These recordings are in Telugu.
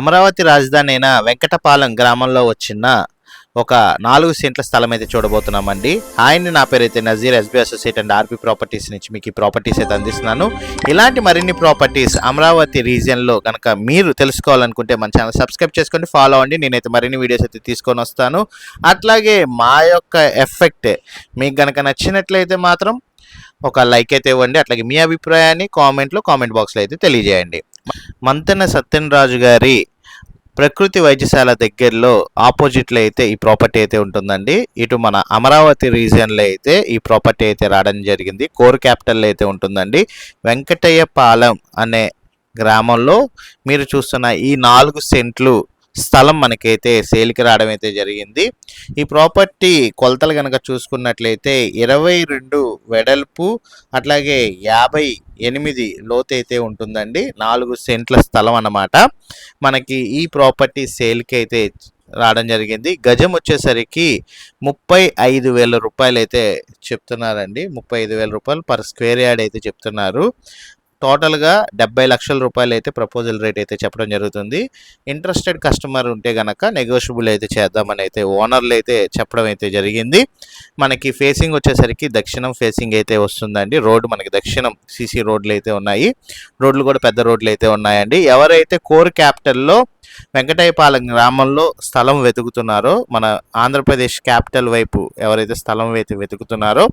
అమరావతి రాజధాని అయిన వెంకటపాలెం గ్రామంలో వచ్చిన ఒక నాలుగు సెంట్ల స్థలం అయితే చూడబోతున్నామండి. ఆయన్ని నా పేరైతే Nazeer SB associate and RP properties నుంచి మీకు ఈ ప్రాపర్టీస్ అయితే అందిస్తున్నాను. ఇలాంటి మరిన్ని ప్రాపర్టీస్ అమరావతి రీజియన్లో కనుక మీరు తెలుసుకోవాలనుకుంటే మన ఛానల్ సబ్స్క్రైబ్ చేసుకోండి ఫాలో అవ్వండి. నేనైతే మరిన్ని వీడియోస్ అయితే తీసుకొని వస్తాను. అట్లాగే మా యొక్క ఎఫెక్ట్ మీకు కనుక నచ్చినట్లయితే మాత్రం ఒక లైక్ అయితే ఇవ్వండి. అట్లాగే మీ అభిప్రాయాన్ని కామెంట్లో కామెంట్ బాక్స్లో అయితే తెలియజేయండి. మంతెన సత్యనరాజు గారి ప్రకృతి వైద్యశాల దగ్గరలో ఆపోజిట్లో అయితే ఈ ప్రాపర్టీ అయితే ఉంటుందండి. ఇటు మన అమరావతి రీజియన్లో అయితే ఈ ప్రాపర్టీ అయితే రావడం జరిగింది. కోర్ క్యాపిటల్ అయితే ఉంటుందండి. వెంకటయ్య పాలెం అనే గ్రామంలో మీరు చూస్తున్న ఈ నాలుగు సెంట్లు స్థలం మనకైతే సేల్కి రావడం అయితే జరిగింది. ఈ ప్రాపర్టీ కొలతలు కనుక చూసుకున్నట్లయితే ఇరవై రెండు వెడల్పు అట్లాగే యాభై ఎనిమిది లోతు అయితే ఉంటుందండి. నాలుగు సెంట్ల స్థలం అన్నమాట. మనకి ఈ ప్రాపర్టీ సేల్కి అయితే రావడం జరిగింది. గజం వచ్చేసరికి ముప్పై ఐదు వేల రూపాయలు అయితే చెప్తున్నారండి. ముప్పై ఐదు వేల రూపాయలు పర్ స్క్వేర్ యార్డ్ అయితే చెప్తున్నారు. టోటల్గా డెబ్బై లక్షల రూపాయలు అయితే ప్రపోజల్ రేట్ అయితే చెప్పడం జరుగుతుంది. ఇంట్రెస్టెడ్ కస్టమర్ ఉంటే గనక నెగోషియబుల్ అయితే చేద్దామని అయితే ఓనర్లు అయితే చెప్పడం అయితే జరిగింది. మనకి ఫేసింగ్ వచ్చేసరికి దక్షిణం ఫేసింగ్ అయితే వస్తుందండి. రోడ్డు మనకి దక్షిణం సీసీ రోడ్లు అయితే ఉన్నాయి. రోడ్లు కూడా పెద్ద రోడ్లు అయితే ఉన్నాయండి. ఎవరైతే కోర్ క్యాపిటల్లో వెంకటయ్యపాలెం గ్రామంలో స్థలం వెతుకుతున్నారో మన ఆంధ్రప్రదేశ్ క్యాపిటల్ వైపు ఎవరైతే స్థలం అయితే వెతుకుతున్నారో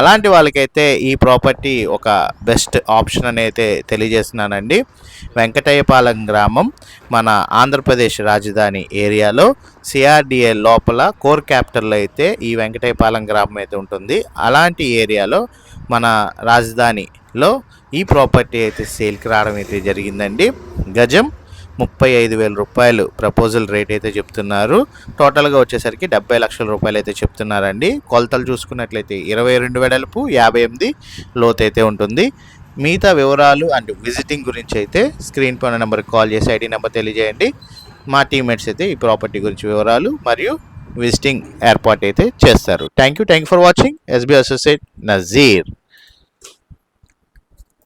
అలాంటి వాళ్ళకైతే ఈ ప్రాపర్టీ ఒక బెస్ట్ ఆప్షన్ అని అయితే తెలియజేస్తున్నానండి. వెంకటయ్యపాలెం గ్రామం మన ఆంధ్రప్రదేశ్ రాజధాని ఏరియాలో సిఆర్డిఏ లోపల కోర్ క్యాపిటల్లో అయితే ఈ వెంకటయ్యపాలెం గ్రామం అయితే ఉంటుంది. అలాంటి ఏరియాలో మన రాజధానిలో ఈ ప్రాపర్టీ అయితే సేల్కి రావడం అయితే జరిగిందండి. గజం ముప్పై ఐదు వేల రూపాయలు ప్రపోజల్ రేట్ అయితే చెప్తున్నారు. టోటల్గా వచ్చేసరికి డెబ్బై లక్షల రూపాయలు అయితే చెప్తున్నారండి. కొలతలు చూసుకున్నట్లయితే ఇరవై రెండు వెడల్పు యాభై ఎనిమిది లోతు అయితే ఉంటుంది. మిగతా వివరాలు అండ్ విజిటింగ్ గురించి అయితే స్క్రీన్ పైన నెంబర్కి కాల్ చేసి ఐడి నెంబర్ తెలియజేయండి. మా టీమ్మేట్స్ అయితే ఈ ప్రాపర్టీ గురించి వివరాలు మరియు విజిటింగ్ ఏర్పాటు అయితే చేస్తారు. Thank you thank you for watching. SB associate Nazeer.